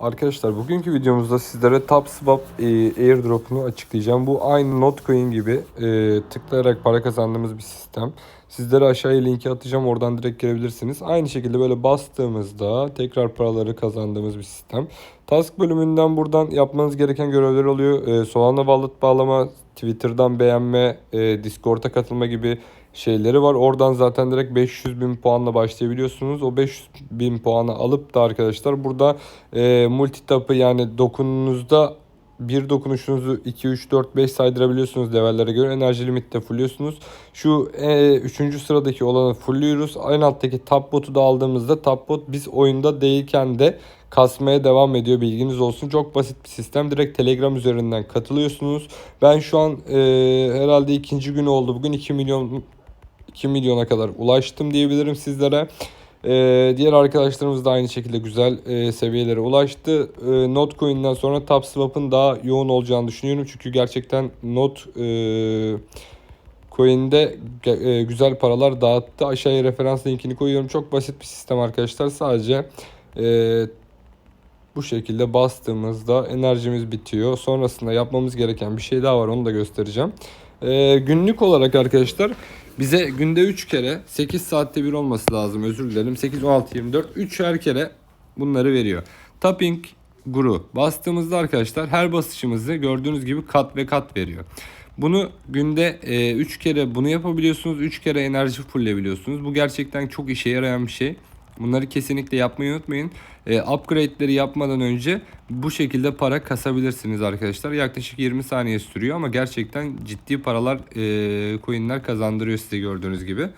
Arkadaşlar bugünkü videomuzda sizlere TapSwap e, airdrop'unu açıklayacağım. Bu aynı Notcoin gibi e, tıklayarak para kazandığımız bir sistem. Sizlere aşağıya linki atacağım oradan direkt girebilirsiniz. Aynı şekilde böyle bastığımızda tekrar paraları kazandığımız bir sistem. Task bölümünden buradan yapmanız gereken görevler oluyor. E, Solana Wallet bağlama, Twitter'dan beğenme, e, Discord'a katılma gibi şeyleri var. Oradan zaten direkt 500 bin puanla başlayabiliyorsunuz. O 500 bin puanı alıp da arkadaşlar burada e, multitap'ı yani dokununuzda bir dokunuşunuzu 2, 3, 4, 5 saydırabiliyorsunuz levellere göre. Enerji limitte fulluyorsunuz. Şu 3. sıradaki olanı fulluyoruz. En alttaki tap botu da aldığımızda tap bot biz oyunda değilken de kasmaya devam ediyor bilginiz olsun. Çok basit bir sistem. Direkt Telegram üzerinden katılıyorsunuz. Ben şu an e, herhalde ikinci gün oldu. Bugün 2 milyon 2 milyona kadar ulaştım diyebilirim sizlere. Ee, diğer arkadaşlarımız da aynı şekilde güzel e, seviyelere ulaştı. E, Notcoin'den sonra TapSwap'ın daha yoğun olacağını düşünüyorum. Çünkü gerçekten Not e, Coin'de e, güzel paralar dağıttı. Aşağıya referans linkini koyuyorum. Çok basit bir sistem arkadaşlar. Sadece e, bu şekilde bastığımızda enerjimiz bitiyor. Sonrasında yapmamız gereken bir şey daha var. Onu da göstereceğim. E, günlük olarak arkadaşlar bize günde 3 kere 8 saatte bir olması lazım özür dilerim. 8, 16, 24 3 her kere bunları veriyor. Tapping Guru bastığımızda arkadaşlar her basışımızı gördüğünüz gibi kat ve kat veriyor. Bunu günde 3 kere bunu yapabiliyorsunuz. 3 kere enerji fullleyebiliyorsunuz. Bu gerçekten çok işe yarayan bir şey. Bunları kesinlikle yapmayı unutmayın. E, upgrade'leri yapmadan önce bu şekilde para kasabilirsiniz arkadaşlar. Yaklaşık 20 saniye sürüyor ama gerçekten ciddi paralar e, coinler kazandırıyor size gördüğünüz gibi.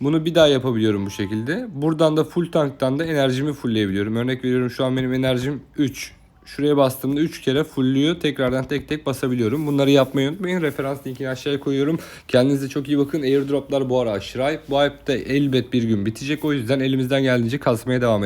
Bunu bir daha yapabiliyorum bu şekilde. Buradan da full tanktan da enerjimi fullleyebiliyorum. Örnek veriyorum şu an benim enerjim 3. Şuraya bastığımda 3 kere fullüyor. Tekrardan tek tek basabiliyorum. Bunları yapmayı unutmayın. Referans linkini aşağıya koyuyorum. Kendinize çok iyi bakın. Airdroplar bu ara aşırı. Bu hype de elbet bir gün bitecek. O yüzden elimizden geldiğince kasmaya devam edelim.